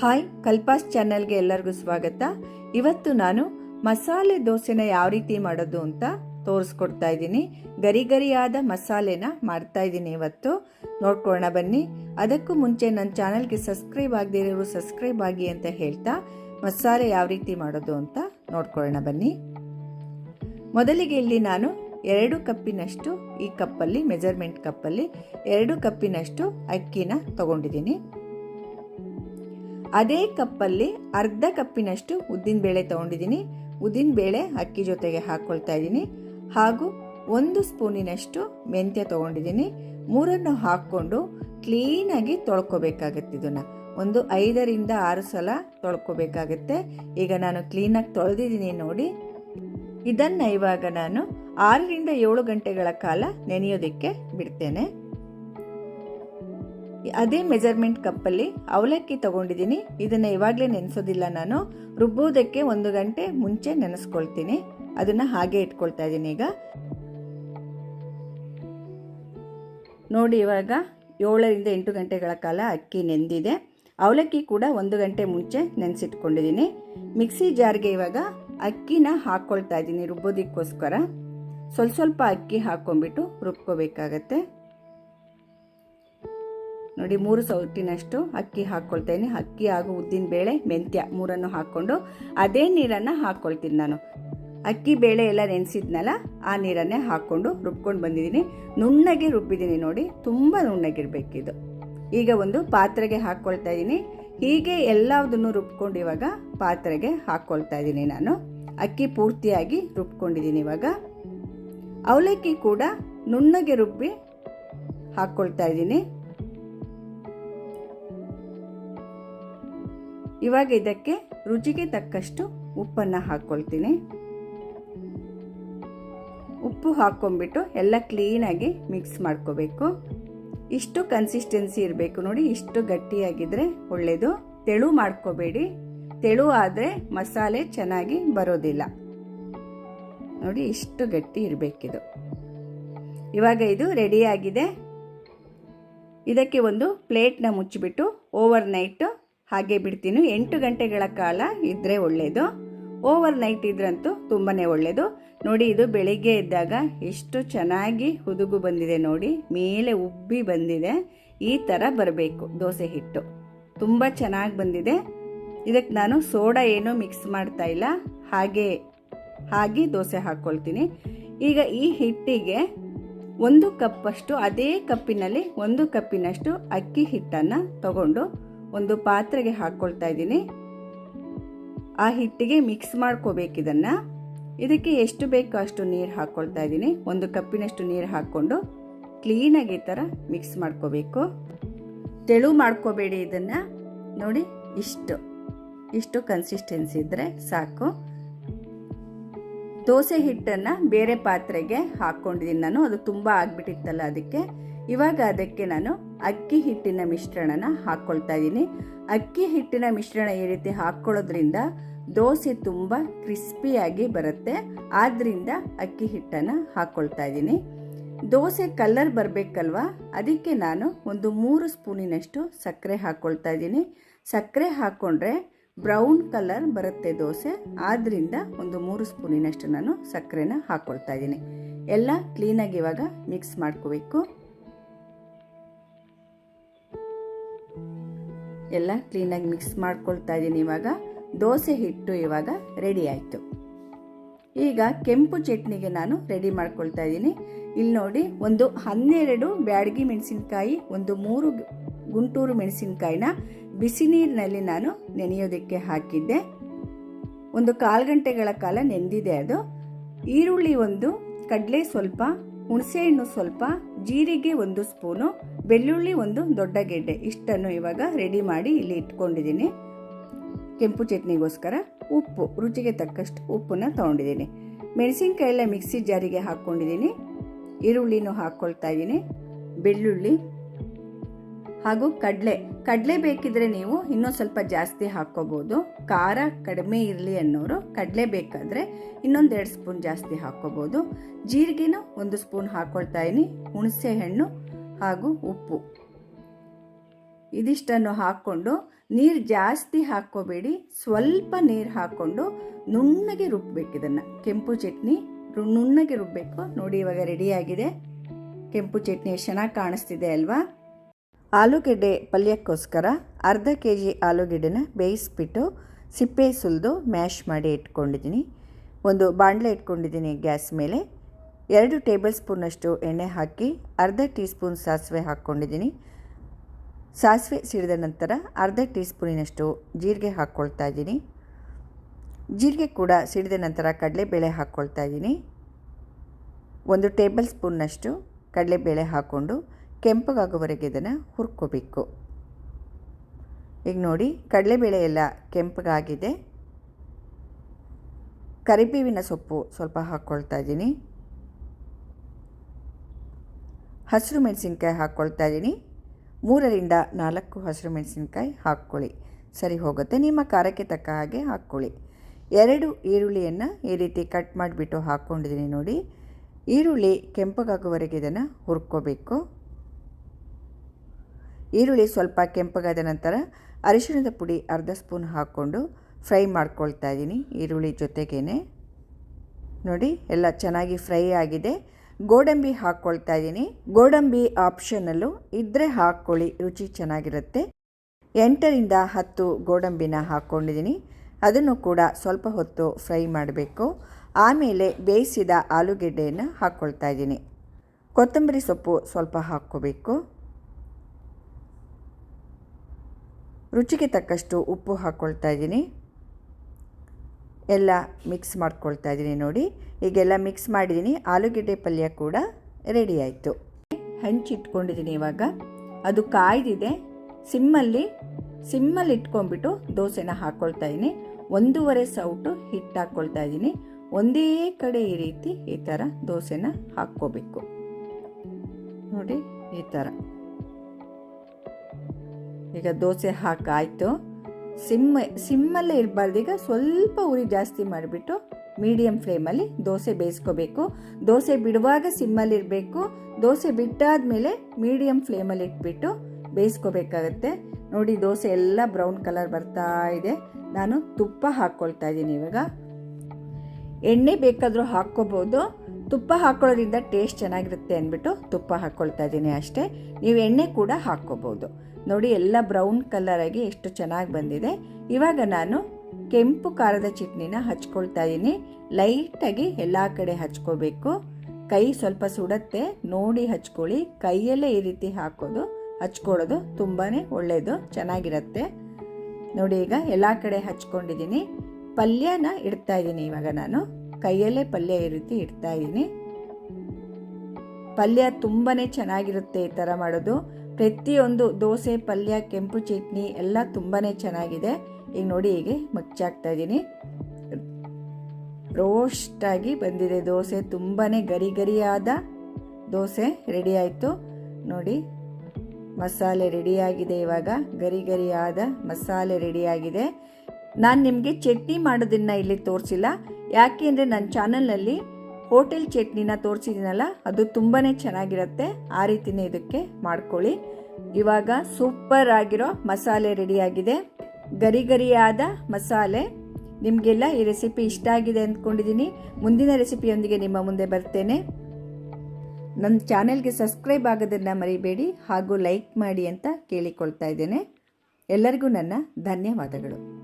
Hi, ಕಲ್ಪಾಸ್ ಚಾನಲ್ಗೆ ಎಲ್ಲರಿಗೂ ಸ್ವಾಗತ. ಇವತ್ತು ನಾನು ಮಸಾಲೆ ದೋಸೆನ ಯಾವ ರೀತಿ ಮಾಡೋದು ಅಂತ ತೋರಿಸ್ಕೊಡ್ತಾ ಇದ್ದೀನಿ. ಗರಿ ಗರಿಯಾದ ಮಸಾಲೆನ ಮಾಡ್ತಾ ಇದ್ದೀನಿ ಇವತ್ತು. ನೋಡ್ಕೊಳ್ಳೋಣ ಬನ್ನಿ. ಅದಕ್ಕೂ ಮುಂಚೆ ನನ್ನ ಚಾನಲ್ಗೆ ಸಬ್ಸ್ಕ್ರೈಬ್ ಆಗದೇ ಇರೋರು ಸಬ್ಸ್ಕ್ರೈಬ್ ಆಗಿ ಅಂತ ಹೇಳ್ತಾ ಮಸಾಲೆ ಯಾವ ರೀತಿ ಮಾಡೋದು ಅಂತ ನೋಡ್ಕೊಳ್ಳೋಣ ಬನ್ನಿ. ಮೊದಲಿಗೆ ಇಲ್ಲಿ ನಾನು ಎರಡು ಕಪ್ಪಿನಷ್ಟು ಈ ಕಪ್ಪಲ್ಲಿ, ಮೆಜರ್ಮೆಂಟ್ ಕಪ್ಪಲ್ಲಿ ಎರಡು ಕಪ್ಪಿನಷ್ಟು ಅಕ್ಕಿನ ತಗೊಂಡಿದ್ದೀನಿ. ಅದೇ ಕಪ್ಪಲ್ಲಿ ಅರ್ಧ ಕಪ್ಪಿನಷ್ಟು ಉದ್ದಿನಬೇಳೆ ತೊಗೊಂಡಿದ್ದೀನಿ. ಉದ್ದಿನಬೇಳೆ ಅಕ್ಕಿ ಜೊತೆಗೆ ಹಾಕ್ಕೊಳ್ತಾ ಇದ್ದೀನಿ. ಹಾಗೂ ಒಂದು ಸ್ಪೂನಿನಷ್ಟು ಮೆಂತ್ಯ ತೊಗೊಂಡಿದ್ದೀನಿ. ಮೂರನ್ನು ಹಾಕ್ಕೊಂಡು ಕ್ಲೀನಾಗಿ ತೊಳ್ಕೊಬೇಕಾಗತ್ತೆ ಇದನ್ನು. ಒಂದು ಐದರಿಂದ ಆರು ಸಲ ತೊಳ್ಕೊಬೇಕಾಗತ್ತೆ. ಈಗ ನಾನು ಕ್ಲೀನಾಗಿ ತೊಳೆದಿದ್ದೀನಿ ನೋಡಿ. ಇದನ್ನು ಇವಾಗ ನಾನು ಆರರಿಂದ ಏಳು ಗಂಟೆಗಳ ಕಾಲ ನೆನೆಯೋದಕ್ಕೆ ಬಿಡ್ತೇನೆ. ಅದೇ ಮೆಜರ್ಮೆಂಟ್ ಕಪ್ಪಲ್ಲಿ ಅವಲಕ್ಕಿ ತಗೊಂಡಿದ್ದೀನಿ. ಇದನ್ನು ಇವಾಗಲೇ ನೆನೆಸೋದಿಲ್ಲ ನಾನು. ರುಬ್ಬೋದಕ್ಕೆ ಒಂದು ಗಂಟೆ ಮುಂಚೆ ನೆನೆಸ್ಕೊಳ್ತೀನಿ. ಅದನ್ನು ಹಾಗೆ ಇಟ್ಕೊಳ್ತಾ ಇದ್ದೀನಿ ಈಗ. ನೋಡಿ ಇವಾಗ ಏಳರಿಂದ ಎಂಟು ಗಂಟೆಗಳ ಕಾಲ ಅಕ್ಕಿ ನೆಂದಿದೆ. ಅವಲಕ್ಕಿ ಕೂಡ ಒಂದು ಗಂಟೆ ಮುಂಚೆ ನೆನೆಸಿಟ್ಕೊಂಡಿದ್ದೀನಿ. ಮಿಕ್ಸಿ ಜಾರ್ಗೆ ಇವಾಗ ಅಕ್ಕಿನ ಹಾಕ್ಕೊಳ್ತಾ ಇದ್ದೀನಿ ರುಬ್ಬೋದಕ್ಕೋಸ್ಕರ. ಸ್ವಲ್ಪ ಸ್ವಲ್ಪ ಅಕ್ಕಿ ಹಾಕ್ಕೊಂಡ್ಬಿಟ್ಟು ರುಬ್ಕೋಬೇಕಾಗತ್ತೆ. ನೋಡಿ, ಮೂರು ಸೌಟಿನಷ್ಟು ಅಕ್ಕಿ ಹಾಕ್ಕೊಳ್ತೇನೆ ಅಕ್ಕಿ ಹಾಗೂ ಉದ್ದಿನ ಬೇಳೆ, ಮೆಂತ್ಯ ಮೂರನ್ನು ಹಾಕ್ಕೊಂಡು ಅದೇ ನೀರನ್ನು ಹಾಕ್ಕೊಳ್ತೀನಿ ನಾನು. ಅಕ್ಕಿ ಬೇಳೆ ಎಲ್ಲ ನೆನೆಸಿದ್ನಲ್ಲ, ಆ ನೀರನ್ನೇ ಹಾಕ್ಕೊಂಡು ರುಬ್ಕೊಂಡು ಬಂದಿದ್ದೀನಿ. ನುಣ್ಣಗೆ ರುಬ್ಬಿದ್ದೀನಿ ನೋಡಿ, ತುಂಬ ನುಣ್ಣಗಿರ್ಬೇಕಿದು. ಈಗ ಒಂದು ಪಾತ್ರೆಗೆ ಹಾಕ್ಕೊಳ್ತಾ ಇದ್ದೀನಿ. ಹೀಗೆ ಎಲ್ಲದನ್ನು ರುಬ್ಕೊಂಡು ಇವಾಗ ಪಾತ್ರೆಗೆ ಹಾಕ್ಕೊಳ್ತಾ ಇದ್ದೀನಿ ನಾನು. ಅಕ್ಕಿ ಪೂರ್ತಿಯಾಗಿ ರುಬ್ಕೊಂಡಿದ್ದೀನಿ ಇವಾಗ. ಅವಲಕ್ಕಿ ಕೂಡ ನುಣ್ಣಗೆ ರುಬ್ಬಿ ಹಾಕ್ಕೊಳ್ತಾ ಇದ್ದೀನಿ. ಇವಾಗ ಇದಕ್ಕೆ ರುಚಿಗೆ ತಕ್ಕಷ್ಟು ಉಪ್ಪನ್ನು ಹಾಕ್ಕೊಳ್ತೀನಿ ಉಪ್ಪು ಹಾಕ್ಕೊಂಬಿಟ್ಟು ಎಲ್ಲ ಕ್ಲೀನಾಗಿ ಮಿಕ್ಸ್ ಮಾಡ್ಕೋಬೇಕು. ಇಷ್ಟು ಕನ್ಸಿಸ್ಟೆನ್ಸಿ ಇರಬೇಕು ನೋಡಿ, ಇಷ್ಟು ಗಟ್ಟಿಯಾಗಿದ್ದರೆ ಒಳ್ಳೆಯದು ತೆಳು ಮಾಡ್ಕೋಬೇಡಿ. ತೆಳು ಆದರೆ ಮಸಾಲೆ ಚೆನ್ನಾಗಿ ಬರೋದಿಲ್ಲ. ನೋಡಿ, ಇಷ್ಟು ಗಟ್ಟಿ ಇರಬೇಕಿದು. ಇವಾಗ ಇದು ರೆಡಿಯಾಗಿದೆ ಇದಕ್ಕೆ ಒಂದು ಪ್ಲೇಟ್ನ ಮುಚ್ಚಿಬಿಟ್ಟು ಓವರ್ ನೈಟ್ ಹಾಗೆ ಬಿಡ್ತೀನಿ. ಎಂಟು ಗಂಟೆಗಳ ಕಾಲ ಇದ್ದರೆ ಒಳ್ಳೆಯದು ಓವರ್ ನೈಟ್ ಇದ್ರಂತೂ ತುಂಬಾ ಒಳ್ಳೆಯದು ನೋಡಿ ಇದು ಬೆಳಿಗ್ಗೆ ಇದ್ದಾಗ ಎಷ್ಟು ಚೆನ್ನಾಗಿ ಹುದುಗು ಬಂದಿದೆ ನೋಡಿ. ಮೇಲೆ ಉಬ್ಬಿ ಬಂದಿದೆ. ಈ ಥರ ಬರಬೇಕು ದೋಸೆ ಹಿಟ್ಟು. ತುಂಬ ಚೆನ್ನಾಗಿ ಬಂದಿದೆ. ಇದಕ್ಕೆ ನಾನು ಸೋಡಾ ಏನೂ ಮಿಕ್ಸ್ ಮಾಡ್ತಾ ಇಲ್ಲ. ಹಾಗೆ ಹಾಗೆ ದೋಸೆ ಹಾಕ್ಕೊಳ್ತೀನಿ ಈಗ ಈ ಹಿಟ್ಟಿಗೆ ಒಂದು ಕಪ್ಪಷ್ಟು ಅದೇ ಕಪ್ಪಿನಲ್ಲಿ ಒಂದು ಕಪ್ಪಿನಷ್ಟು ಅಕ್ಕಿ ಹಿಟ್ಟನ್ನು ತಗೊಂಡು ಒಂದು ಪಾತ್ರೆಗೆ ಹಾಕ್ಕೊಳ್ತಾ ಇದ್ದೀನಿ. ಆ ಹಿಟ್ಟಿಗೆ ಮಿಕ್ಸ್ ಮಾಡ್ಕೋಬೇಕು ಇದನ್ನು. ಇದಕ್ಕೆ ಎಷ್ಟು ಬೇಕೋ ಅಷ್ಟು ನೀರು ಹಾಕ್ಕೊಳ್ತಾ ಇದ್ದೀನಿ. ಒಂದು ಕಪ್ಪಿನಷ್ಟು ನೀರು ಹಾಕ್ಕೊಂಡು ಕ್ಲೀನಾಗಿ ಈ ಥರ ಮಿಕ್ಸ್ ಮಾಡ್ಕೋಬೇಕು. ತೆಳು ಮಾಡ್ಕೋಬೇಡಿ ಇದನ್ನು. ನೋಡಿ ಇಷ್ಟು. ಇಷ್ಟು ಕನ್ಸಿಸ್ಟೆನ್ಸಿ ಇದ್ದರೆ ಸಾಕು. ದೋಸೆ ಹಿಟ್ಟನ್ನು ಬೇರೆ ಪಾತ್ರೆಗೆ ಹಾಕ್ಕೊಂಡಿದ್ದೀನಿ ನಾನು. ಅದು ತುಂಬ ಆಗಿಬಿಟ್ಟಿತ್ತಲ್ಲ ಅದಕ್ಕೆ. ಇವಾಗ ಅದಕ್ಕೆ ನಾನು ಅಕ್ಕಿ ಹಿಟ್ಟಿನ ಮಿಶ್ರಣನ ಹಾಕ್ಕೊಳ್ತಾ ಇದ್ದೀನಿ. ಅಕ್ಕಿ ಹಿಟ್ಟಿನ ಮಿಶ್ರಣ ಈ ರೀತಿ ಹಾಕ್ಕೊಳ್ಳೋದ್ರಿಂದ ದೋಸೆ ತುಂಬ ಕ್ರಿಸ್ಪಿಯಾಗಿ ಬರುತ್ತೆ. ಆದ್ದರಿಂದ ಅಕ್ಕಿ ಹಿಟ್ಟನ್ನು ಹಾಕ್ಕೊಳ್ತಾ ಇದ್ದೀನಿ. ದೋಸೆ ಕಲರ್ ಬರಬೇಕಲ್ವಾ? ಅದಕ್ಕೆ ನಾನು ಒಂದು ಮೂರು ಸ್ಪೂನಿನಷ್ಟು ಸಕ್ಕರೆ ಹಾಕ್ಕೊಳ್ತಾ ಇದ್ದೀನಿ. ಸಕ್ಕರೆ ಹಾಕ್ಕೊಂಡ್ರೆ ಬ್ರೌನ್ ಕಲರ್ ಬರುತ್ತೆ ದೋಸೆ. ಆದ್ದರಿಂದ ಒಂದು ಮೂರು ಸ್ಪೂನಿನಷ್ಟು ನಾನು ಸಕ್ಕರೆನ ಹಾಕ್ಕೊಳ್ತಾ ಇದ್ದೀನಿ. ಎಲ್ಲ ಕ್ಲೀನಾಗಿ ಇವಾಗ ಮಿಕ್ಸ್ ಮಾಡ್ಕೋಬೇಕು. ಎಲ್ಲ ಕ್ಲೀನಾಗಿ ಮಿಕ್ಸ್ ಮಾಡ್ಕೊಳ್ತಾ ಇದ್ದೀನಿ ಇವಾಗ. ದೋಸೆ ಹಿಟ್ಟು ಇವಾಗ ರೆಡಿ ಆಯಿತು. ಈಗ ಕೆಂಪು ಚಟ್ನಿಗೆ ನಾನು ರೆಡಿ ಮಾಡ್ಕೊಳ್ತಾ ಇದ್ದೀನಿ. ಇಲ್ಲಿ ನೋಡಿ, ಒಂದು ಹನ್ನೆರಡು ಬ್ಯಾಡಗಿ ಮೆಣಸಿನ್ಕಾಯಿ, ಒಂದು ಮೂರು ಗುಂಟೂರು ಮೆಣಸಿನ್ಕಾಯಿನ ಬಿಸಿ ನೀರಿನಲ್ಲಿ ನಾನು ನೆನೆಯೋದಕ್ಕೆ ಹಾಕಿದ್ದೆ. ಒಂದು ಕಾಲು ಗಂಟೆಗಳ ಕಾಲ ನೆಂದಿದೆ ಅದು. ಈರುಳ್ಳಿ ಒಂದು, ಕಡಲೆ ಸ್ವಲ್ಪ, ಹುಣಸೆಹಣ್ಣು ಸ್ವಲ್ಪ, ಜೀರಿಗೆ ಒಂದು ಸ್ಪೂನು ಬೆಳ್ಳುಳ್ಳಿ ಒಂದು ದೊಡ್ಡ ಗೆಡ್ಡೆ. ಇಷ್ಟನ್ನು ಇವಾಗ ರೆಡಿ ಮಾಡಿ ಇಲ್ಲಿ ಇಟ್ಕೊಂಡಿದ್ದೀನಿ. ಕೆಂಪು ಚಟ್ನಿಗೋಸ್ಕರ ಉಪ್ಪು, ರುಚಿಗೆ ತಕ್ಕಷ್ಟು ಉಪ್ಪನ್ನು ತೊಗೊಂಡಿದ್ದೀನಿ. ಮೆಣಸಿನ್ಕಾಯೆಲ್ಲ ಮಿಕ್ಸಿ ಜಾರಿಗೆ ಹಾಕ್ಕೊಂಡಿದ್ದೀನಿ. ಈರುಳ್ಳಿನೂ ಹಾಕ್ಕೊಳ್ತಾ ಇದ್ದೀನಿ. ಬೆಳ್ಳುಳ್ಳಿ ಹಾಗೂ ಕಡಲೆ. ಕಡಲೆ ಬೇಕಿದ್ರೆ ನೀವು ಇನ್ನೂ ಸ್ವಲ್ಪ ಜಾಸ್ತಿ ಹಾಕ್ಕೋಬೋದು. ಖಾರ ಕಡಿಮೆ ಇರಲಿ ಅನ್ನೋರು ಕಡಲೆ ಬೇಕಾದರೆ ಇನ್ನೊಂದೆರಡು ಸ್ಪೂನ್ ಜಾಸ್ತಿ ಹಾಕ್ಕೋಬೋದು. ಜೀರಿಗೆನೂ ಒಂದು ಸ್ಪೂನ್ ಹಾಕ್ಕೊಳ್ತಾ ಇದ್ದೀನಿ. ಹುಣಸೆ ಹಣ್ಣು ಹಾಗೂ ಉಪ್ಪು. ಇದಿಷ್ಟನ್ನು ಹಾಕ್ಕೊಂಡು ನೀರು ಜಾಸ್ತಿ ಹಾಕ್ಕೋಬೇಡಿ. ಸ್ವಲ್ಪ ನೀರು ಹಾಕ್ಕೊಂಡು ನುಣ್ಣಗೆ ರುಬ್ಬಬೇಕು ಇದನ್ನು. ಕೆಂಪು ಚಟ್ನಿ ನುಣ್ಣಗೆ ರುಬ್ಬಬೇಕು ನೋಡಿ ಇವಾಗ ರೆಡಿಯಾಗಿದೆ. ಕೆಂಪು ಚಟ್ನಿ ಚೆನ್ನಾಗಿ ಕಾಣಿಸ್ತಿದೆ ಅಲ್ವಾ? ಆಲೂಗೆಡ್ಡೆ ಪಲ್ಯಕ್ಕೋಸ್ಕರ ಅರ್ಧ ಕೆ ಜಿ ಆಲೂಗೆಡ್ಡೆನ ಬೇಯಿಸ್ಬಿಟ್ಟು ಸಿಪ್ಪೆ ಸುಲಿದು ಮ್ಯಾಶ್ ಮಾಡಿ ಇಟ್ಕೊಂಡಿದ್ದೀನಿ. ಒಂದು ಬಾಣಲೆ ಇಟ್ಕೊಂಡಿದ್ದೀನಿ ಗ್ಯಾಸ್ ಮೇಲೆ. ಎರಡು ಟೇಬಲ್ ಸ್ಪೂನಷ್ಟು ಎಣ್ಣೆ ಹಾಕಿ ಅರ್ಧ ಟೀ ಸ್ಪೂನ್ ಸಾಸಿವೆ ಹಾಕ್ಕೊಂಡಿದ್ದೀನಿ. ಸಾಸಿವೆ ಸಿಡಿದ ನಂತರ ಅರ್ಧ ಟೀ ಸ್ಪೂನಿನಷ್ಟು ಜೀರಿಗೆ ಹಾಕ್ಕೊಳ್ತಾ ಇದ್ದೀನಿ. ಜೀರಿಗೆ ಕೂಡ ಸಿಡಿದ ನಂತರ ಕಡಲೆಬೇಳೆ ಹಾಕ್ಕೊಳ್ತಾ ಇದ್ದೀನಿ. ಒಂದು ಟೇಬಲ್ ಸ್ಪೂನ್ನಷ್ಟು ಕಡಲೆಬೇಳೆ ಹಾಕ್ಕೊಂಡು ಕೆಂಪಗಾಗುವವರೆಗೆ ಇದನ್ನು ಹುರ್ಕೋಬೇಕು. ಈಗ ನೋಡಿ, ಕಡಲೆಬೇಳೆ ಎಲ್ಲ ಕೆಂಪಗಾಗಿದೆ. ಕರಿಬೇವಿನ ಸೊಪ್ಪು ಸ್ವಲ್ಪ ಹಾಕ್ಕೊಳ್ತಾ ಇದ್ದೀನಿ. ಹಸಿರು ಮೆಣಸಿನ್ಕಾಯಿ ಹಾಕ್ಕೊಳ್ತಾ ಇದ್ದೀನಿ. ಮೂರರಿಂದ ನಾಲ್ಕು ಹಸಿರು ಮೆಣಸಿನ್ಕಾಯಿ ಹಾಕ್ಕೊಳ್ಳಿ. ಸರಿ ಹೋಗುತ್ತೆ. ನಿಮ್ಮ ಖಾರಕ್ಕೆ ತಕ್ಕ ಹಾಗೆ ಹಾಕ್ಕೊಳ್ಳಿ. ಎರಡು ಈರುಳ್ಳಿಯನ್ನು ಈ ರೀತಿ ಕಟ್ ಮಾಡಿಬಿಟ್ಟು ಹಾಕ್ಕೊಂಡಿದ್ದೀನಿ ನೋಡಿ. ಈರುಳ್ಳಿ ಕೆಂಪಗಾಗುವವರೆಗೆ ಇದನ್ನು ಹುರ್ಕೋಬೇಕು. ಈರುಳ್ಳಿ ಸ್ವಲ್ಪ ಕೆಂಪಗಾದ ನಂತರ ಅರಿಶಿಣದ ಪುಡಿ ಅರ್ಧ ಸ್ಪೂನ್ ಹಾಕ್ಕೊಂಡು ಫ್ರೈ ಮಾಡ್ಕೊಳ್ತಾ ಇದ್ದೀನಿ ಈರುಳ್ಳಿ ಜೊತೆಗೇ ನೋಡಿ, ಎಲ್ಲ ಚೆನ್ನಾಗಿ ಫ್ರೈ ಆಗಿದೆ. ಗೋಡಂಬಿ ಹಾಕ್ಕೊಳ್ತಾ ಇದ್ದೀನಿ. ಗೋಡಂಬಿ ಆಪ್ಷನಲ್ಲು ಇದ್ದರೆ ಹಾಕ್ಕೊಳ್ಳಿ, ರುಚಿ ಚೆನ್ನಾಗಿರುತ್ತೆ. ಎಂಟರಿಂದ ಹತ್ತು ಗೋಡಂಬಿನ ಹಾಕ್ಕೊಂಡಿದ್ದೀನಿ. ಅದನ್ನು ಕೂಡ ಸ್ವಲ್ಪ ಹೊತ್ತು ಫ್ರೈ ಮಾಡಬೇಕು. ಆಮೇಲೆ ಬೇಯಿಸಿದ ಆಲೂಗೆಡ್ಡೆಯನ್ನು ಹಾಕ್ಕೊಳ್ತಾ ಇದ್ದೀನಿ. ಕೊತ್ತಂಬರಿ ಸೊಪ್ಪು ಸ್ವಲ್ಪ ಹಾಕ್ಕೋಬೇಕು. ರುಚಿಗೆ ತಕ್ಕಷ್ಟು ಉಪ್ಪು ಹಾಕ್ಕೊಳ್ತಾ ಇದ್ದೀನಿ. ಎಲ್ಲ ಮಿಕ್ಸ್ ಮಾಡ್ಕೊಳ್ತಾ ಇದ್ದೀನಿ ನೋಡಿ. ಈಗೆಲ್ಲ ಮಿಕ್ಸ್ ಮಾಡಿದ್ದೀನಿ. ಆಲೂಗೆಡ್ಡೆ ಪಲ್ಯ ಕೂಡ ರೆಡಿ ಆಯಿತು. ಹಂಚಿಟ್ಕೊಂಡಿದ್ದೀನಿ ಇವಾಗ. ಅದು ಕಾಯ್ದಿದೆ. ಸಿಮ್ಮಲ್ಲಿ ಸಿಮ್ಮಲ್ಲಿ ಇಟ್ಕೊಂಡ್ಬಿಟ್ಟು ದೋಸೆನ ಹಾಕ್ಕೊಳ್ತಾ ಇದ್ದೀನಿ. ಒಂದೂವರೆ ಸೌಟು ಹಿಟ್ಟು ಹಾಕ್ಕೊಳ್ತಾ ಇದ್ದೀನಿ. ಒಂದೇ ಕಡೆ ಈ ರೀತಿ ಈ ಥರ ದೋಸೆನ ಹಾಕ್ಕೋಬೇಕು. ನೋಡಿ ಈ ಥರ. ಈಗ ದೋಸೆ ಹಾಕಾಯಿತು ಸಿಮ್ಮ, ಸಿಮ್ಮಲ್ಲೇ ಇರಬಾರ್ದು. ಈಗ ಸ್ವಲ್ಪ ಉರಿ ಜಾಸ್ತಿ ಮಾಡಿಬಿಟ್ಟು ಮೀಡಿಯಮ್ ಫ್ಲೇಮಲ್ಲಿ ದೋಸೆ ಬೇಯಿಸ್ಕೋಬೇಕು. ದೋಸೆ ಬಿಡುವಾಗ ಸಿಮ್ಮಲ್ಲಿರಬೇಕು ದೋಸೆ ಬಿಟ್ಟಾದ ಮೇಲೆ ಮೀಡಿಯಮ್ ಫ್ಲೇಮಲ್ಲಿ ಇಟ್ಬಿಟ್ಟು ಬೇಯಿಸ್ಕೋಬೇಕಾಗತ್ತೆ. ನೋಡಿ, ದೋಸೆ ಎಲ್ಲ ಬ್ರೌನ್ ಕಲರ್ ಬರ್ತಾ ಇದೆ. ನಾನು ತುಪ್ಪ ಹಾಕ್ಕೊಳ್ತಾ ಇದ್ದೀನಿ ಇವಾಗ. ಎಣ್ಣೆ ಬೇಕಾದರೂ ಹಾಕ್ಕೋಬೋದು. ತುಪ್ಪ ಹಾಕ್ಕೊಳ್ಳೋದ್ರಿಂದ ಟೇಸ್ಟ್ ಚೆನ್ನಾಗಿರುತ್ತೆ ಅಂದ್ಬಿಟ್ಟು ತುಪ್ಪ ಹಾಕ್ಕೊಳ್ತಾ ಇದ್ದೀನಿ ಅಷ್ಟೇ. ನೀವು ಎಣ್ಣೆ ಕೂಡ ಹಾಕ್ಕೋಬೋದು. ನೋಡಿ, ಎಲ್ಲ ಬ್ರೌನ್ ಕಲರಾಗಿ ಎಷ್ಟು ಚೆನ್ನಾಗಿ ಬಂದಿದೆ. ಇವಾಗ ನಾನು ಕೆಂಪು ಖಾರದ ಚಟ್ನಿನ ಹಚ್ಕೊಳ್ತಾ ಇದ್ದೀನಿ. ಲೈಟಾಗಿ ಎಲ್ಲ ಕಡೆ ಹಚ್ಕೋಬೇಕು. ಕೈ ಸ್ವಲ್ಪ ಸುಡತ್ತೆ, ನೋಡಿ ಹಚ್ಕೊಳ್ಳಿ. ಕೈಯಲ್ಲೇ ಈ ರೀತಿ ಹಾಕೋದು, ಹಚ್ಕೊಳ್ಳೋದು ತುಂಬಾ ಒಳ್ಳೆಯದು ಚೆನ್ನಾಗಿರುತ್ತೆ. ನೋಡಿ, ಈಗ ಎಲ್ಲ ಕಡೆ ಹಚ್ಕೊಂಡಿದ್ದೀನಿ. ಪಲ್ಯನ ಇಡ್ತಾ ಇದ್ದೀನಿ ಇವಾಗ ನಾನು. ಕೈಯಲ್ಲೇ ಪಲ್ಯ ಈ ರೀತಿ ಇಡ್ತಾ ಇದ್ದೀನಿ. ಪಲ್ಯ ತುಂಬಾ ಚೆನ್ನಾಗಿರುತ್ತೆ ಈ ಥರ ಮಾಡೋದು. ಪ್ರತಿಯೊಂದು ದೋಸೆ, ಪಲ್ಯ, ಕೆಂಪು ಚಟ್ನಿ ಎಲ್ಲ ತುಂಬಾ ಚೆನ್ನಾಗಿದೆ. ಈಗ ನೋಡಿ ಹೀಗೆ ಮಚ್ಚಾಕ್ತಾ ಇದ್ದೀನಿ. ರೋಸ್ಟಾಗಿ ಬಂದಿದೆ ದೋಸೆ. ತುಂಬಾ ಗರಿ ಗರಿಯಾದ ದೋಸೆ ರೆಡಿ ಆಯಿತು. ನೋಡಿ, ಮಸಾಲೆ ರೆಡಿಯಾಗಿದೆ ಇವಾಗ. ಗರಿ ಗರಿಯಾದ ಮಸಾಲೆ ರೆಡಿಯಾಗಿದೆ ನಾನು ನಿಮಗೆ ಚಟ್ನಿ ಮಾಡೋದನ್ನು ಇಲ್ಲಿ ತೋರಿಸಿಲ್ಲ. ಯಾಕೆ ಅಂದರೆ ನನ್ನ ಚಾನಲ್ನಲ್ಲಿ ಹೋಟೆಲ್ ಚಟ್ನಿನ ತೋರಿಸಿದ್ದೀನಲ್ಲ ಅದು ತುಂಬಾ ಚೆನ್ನಾಗಿರುತ್ತೆ. ಆ ರೀತಿನೇ ಇದಕ್ಕೆ ಮಾಡ್ಕೊಳ್ಳಿ. ಇವಾಗ ಸೂಪರ್ ಆಗಿರೋ ಮಸಾಲೆ ರೆಡಿಯಾಗಿದೆ ಗರಿ ಗರಿಯಾದ ಮಸಾಲೆ. ನಿಮಗೆಲ್ಲ ಈ ರೆಸಿಪಿ ಇಷ್ಟ ಆಗಿದೆ ಅಂದ್ಕೊಂಡಿದ್ದೀನಿ ಮುಂದಿನ ರೆಸಿಪಿಯೊಂದಿಗೆ ನಿಮ್ಮ ಮುಂದೆ ಬರ್ತೇನೆ. ನನ್ನ ಚಾನೆಲ್ಗೆ ಸಬ್ಸ್ಕ್ರೈಬ್ ಆಗೋದನ್ನು ಮರಿಬೇಡಿ ಹಾಗೂ ಲೈಕ್ ಮಾಡಿ ಅಂತ ಕೇಳಿಕೊಳ್ತಾ ಇದ್ದೇನೆ. ಎಲ್ಲರಿಗೂ ನನ್ನ ಧನ್ಯವಾದಗಳು.